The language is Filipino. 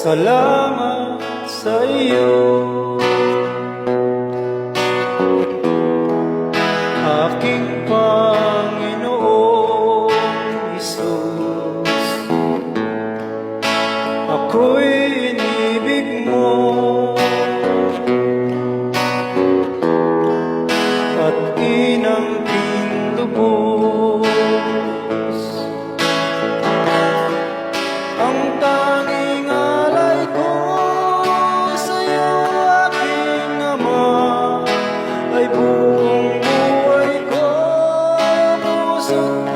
Salamat sa iyo. Aking Panginoong Isus Ako'y Como você.